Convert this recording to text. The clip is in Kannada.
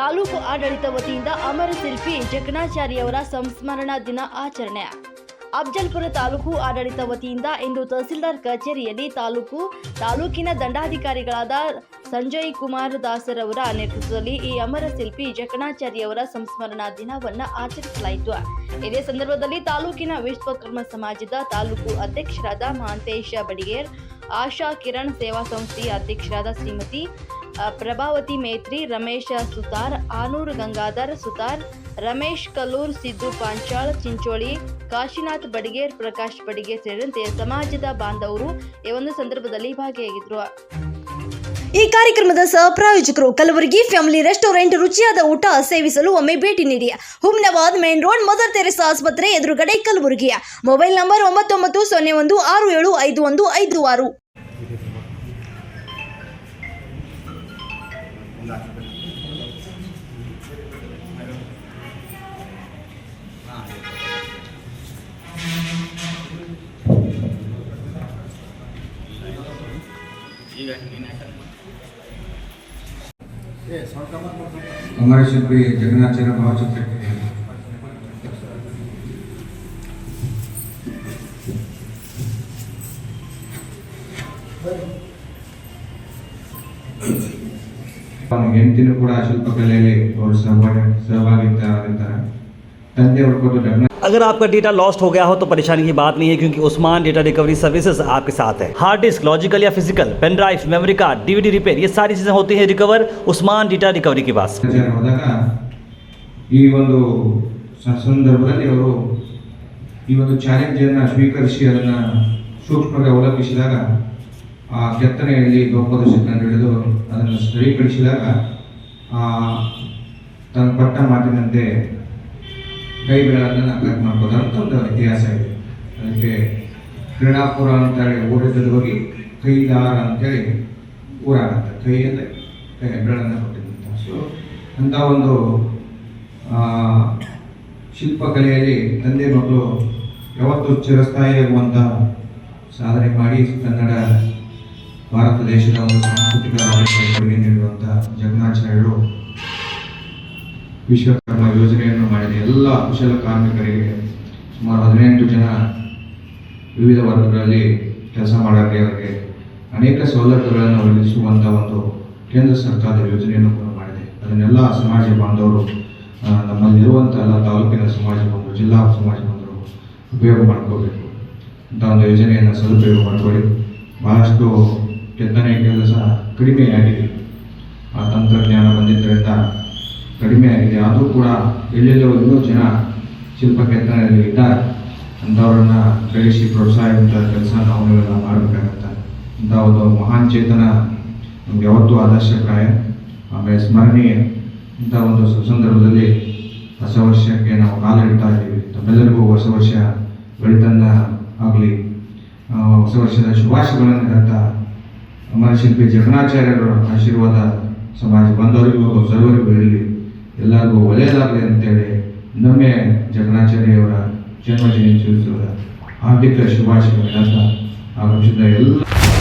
ತಾಲೂಕು ಆಡಳಿತ ವತಿಯಿಂದ ಅಮರ ಶಿಲ್ಪಿ ಜಕಣಾಚಾರ್ಯವರ ಸಂಸ್ಮರಣಾ ದಿನ ಆಚರಣೆ. ಅಫ್ಜಲ್ಪುರ ತಾಲೂಕು ಆಡಳಿತ ವತಿಯಿಂದ ಇಂದು ತಹಸೀಲ್ದಾರ್ ಕಚೇರಿಯಲ್ಲಿ ತಾಲೂಕು, ತಾಲೂಕಿನ ದಂಡಾಧಿಕಾರಿಗಳಾದ ಸಂಜಯ್ ಕುಮಾರ್ ದಾಸರವರ ನೇತೃತ್ವದಲ್ಲಿ ಈ ಅಮರ ಶಿಲ್ಪಿ ಜಕಣಾಚಾರ್ಯವರ ಸಂಸ್ಮರಣಾ ದಿನವನ್ನು ಆಚರಿಸಲಾಯಿತು. ಇದೇ ಸಂದರ್ಭದಲ್ಲಿ ತಾಲೂಕಿನ ವಿಶ್ವಕರ್ಮ ಸಮಾಜದ ತಾಲೂಕು ಅಧ್ಯಕ್ಷರಾದ ಮಹಾಂತೇಶ ಬಡಿಗೇರ್, ಆಶಾ ಕಿರಣ್ ಸೇವಾ ಸಂಸ್ಥೆಯ ಅಧ್ಯಕ್ಷರಾದ ಶ್ರೀಮತಿ ಪ್ರಭಾವತಿ ಮೇತ್ರಿ, ರಮೇಶ ಸುತಾರ್, ಆನೂರು ಗಂಗಾಧರ್ ಸುತಾರ್, ರಮೇಶ್ ಕಲ್ಲೂರ್, ಸಿದ್ದು ಪಾಂಚಾಳ್, ಚಿಂಚೋಳಿ, ಕಾಶಿನಾಥ್ ಬಡಿಗೇರ್, ಪ್ರಕಾಶ್ ಬಡಿಗೇರ್ ಸೇರಿದಂತೆ ಸಮಾಜದ ಬಾಂಧವರು ಈ ಒಂದು ಸಂದರ್ಭದಲ್ಲಿ ಭಾಗಿಯಾಗಿದ್ರು. ಈ ಕಾರ್ಯಕ್ರಮದ ಸಹಪ್ರಾಯೋಜಕರು ಕಲಬುರಗಿ ಫ್ಯಾಮಿಲಿ ರೆಸ್ಟೋರೆಂಟ್ ರುಚಿಯಾದ ಊಟ ಸೇವಿಸಲು ಒಮ್ಮೆ ಭೇಟಿ ನೀಡಿ. Humnabad main road, Mother Teresa ಆಸ್ಪತ್ರೆ ಎದುರುಗಡೆ ಕಲಬುರಗಿಯ ಮೊಬೈಲ್ ನಂಬರ್ ಒಂಬತ್ತೊಂಬತ್ತು ಸೊನ್ನೆ ಒಂದು ಆರು ಏಳು ಐದು ಒಂದು ಐದು ಆರು. અમારા શિલ્પી જગન્નાથજીના ભાવચિત્ર Thank you. ಹೆಂಡತಿನೂ ಕೂಡ ಶಿಲ್ಪಕಲೆಯಲ್ಲಿ ಅವರು ಸಹಭಾಗಿ ಸಹಭಾಗಿತ್ವರಾಗಿದ್ದಾರೆ ತಂದೆಯವರು ಕೊಟ್ಟು ಲಗ್ನ अगर आपका डेटा लॉस्ट हो गया हो तो परेशानी की बात नहीं है क्योंकि उस्मान डेटा रिकवरी सर्विसेज आपके साथ है हार्ड डिस्क लॉजिकल या physical pen drive memory card DVD repair ये सारी चीज़ें होती हैं रिकवर उस्मान डेटा रिकवरी के पास ವಿಚಾರ ಆ ಕೆತ್ತನೆಯಲ್ಲಿ ಕಂಡು ಹಿಡಿದು ಅದನ್ನು ಆ ತನ್ನ ಪಟ್ಟ ಮಾತಿನಂತೆ ಕೈ ಬೆಳಗಳನ್ನು ಕಟ್ ಮಾಡ್ಬೋದು. ಅಂತ ಒಂದು ಇತಿಹಾಸ ಇದೆ. ಅದಕ್ಕೆ ಕ್ರೀಡಾಪುರ ಅಂತೇಳಿ ಓಡಿದಲ್ಲಿ ಹೋಗಿ ಕೈದಾರ ಅಂತೇಳಿ ಊರಾಗುತ್ತೆ. ಕೈಯಲ್ಲಿ ಕೈ ಬೆಳಗಳನ್ನು ಕೊಟ್ಟಿದ್ದಂಥ ಸೊ ಅಂಥ ಒಂದು ಶಿಲ್ಪಕಲೆಯಲ್ಲಿ ತಂದೆ ಮಕ್ಕಳು ಯಾವತ್ತೂ ಆಗುವಂತಹ ಸಾಧನೆ ಮಾಡಿ ಕನ್ನಡ ಭಾರತ ದೇಶದ ಒಂದು ಸಾಂಸ್ಕೃತಿಕ ಕೊಡುಗೆ ನೀಡುವಂತಹ ಜಗನ್ನಾಚಾರ್ಯರು ವಿಶ್ವಕರ್ಮ ಯೋಜನೆಯನ್ನು ಮಾಡಿದ ಎಲ್ಲ ಕುಶಲ ಕಾರ್ಮಿಕರಿಗೆ ಸುಮಾರು ಹದಿನೆಂಟು ಜನ ವಿವಿಧ ವರ್ಗಗಳಲ್ಲಿ ಕೆಲಸ ಮಾಡೋಕ್ಕೆ ಅವರಿಗೆ ಅನೇಕ ಸೌಲಭ್ಯಗಳನ್ನು ಒದಗಿಸುವಂಥ ಒಂದು ಕೇಂದ್ರ ಸರ್ಕಾರದ ಯೋಜನೆಯನ್ನು ಕೂಡ ಮಾಡಿದೆ. ಅದನ್ನೆಲ್ಲ ಸಮಾಜ ಬಾಂಧವರು ನಮ್ಮಲ್ಲಿರುವಂಥ ಎಲ್ಲ ತಾಲೂಕಿನ ಸಮಾಜ ಬಾಂಧವರು, ಜಿಲ್ಲಾ ಸಮಾಜ ಬಾಂಧವರು ಉಪಯೋಗ ಮಾಡ್ಕೋಬೇಕು. ಅಂತ ಒಂದು ಯೋಜನೆಯನ್ನು ಸದುಪಯೋಗ ಮಾಡಿಕೊಳ್ಳಿ. ಬಹಳಷ್ಟು ಕೆತ್ತನೆ ಕೆಲಸ ಕಡಿಮೆಯಾಗಿದೆ. ಆ ತಂತ್ರಜ್ಞಾನ ಬಂದಿದ್ದರಿಂದ ಕಡಿಮೆ ಆಗಿದೆ ಆದರೂ ಕೂಡ ಎಲ್ಲೆಲ್ಲೋ ಇನ್ನೂ ಜನ ಶಿಲ್ಪ ಕೆತ್ತನೆಯಲ್ಲಿ ಇದ್ದಾರೆ. ಅಂಥವ್ರನ್ನ ಬೆಳೆಸಿ ಪ್ರೋತ್ಸಾಹಿಸುವಂಥ ಕೆಲಸ ನಾವು ಇವೆಲ್ಲ ಮಾಡಬೇಕಾಗತ್ತೆ. ಇಂಥ ಒಂದು ಮಹಾನ್ ಚೇತನ ನಮ್ಗೆ ಯಾವತ್ತೂ ಆದರ್ಶಪ್ರಾಯ ಆಮೇಲೆ ಸ್ಮರಣೀಯ ಇಂಥ ಒಂದು ಸಂದರ್ಭದಲ್ಲಿ ಹೊಸ ವರ್ಷಕ್ಕೆ ನಾವು ಕಾಲಿಡ್ತಾ ಇದ್ದೀವಿ. ತಮ್ಮೆಲ್ಲರಿಗೂ ಹೊಸ ವರ್ಷ, ಬೆಳಿತನ್ನ ಆಗಲಿ. ಹೊಸ ವರ್ಷದ ಶುಭಾಶಯಗಳನ್ನು ಹೇಳ್ತಾ ಶಿಲ್ಪಿ ಜಗನಾಚಾರ್ಯರ ಆಶೀರ್ವಾದ ಸಮಾಜ ಬಂದವರಿಗೂ ಸರ್ವರಿಗೂ ಇರಲಿ. ಎಲ್ಲರಿಗೂ ಒಳ್ಳೆಯದಾಗಲಿ ಅಂತೇಳಿ ಇನ್ನೊಮ್ಮೆ ಜಗನಾಚಾರ್ಯವರ ಜನ್ಮ ಜಯಂತಿ ಹಾರ್ದಿಕ ಹೇಳ್ತಾ ಆಗಮಿಸಿದ ಎಲ್ಲ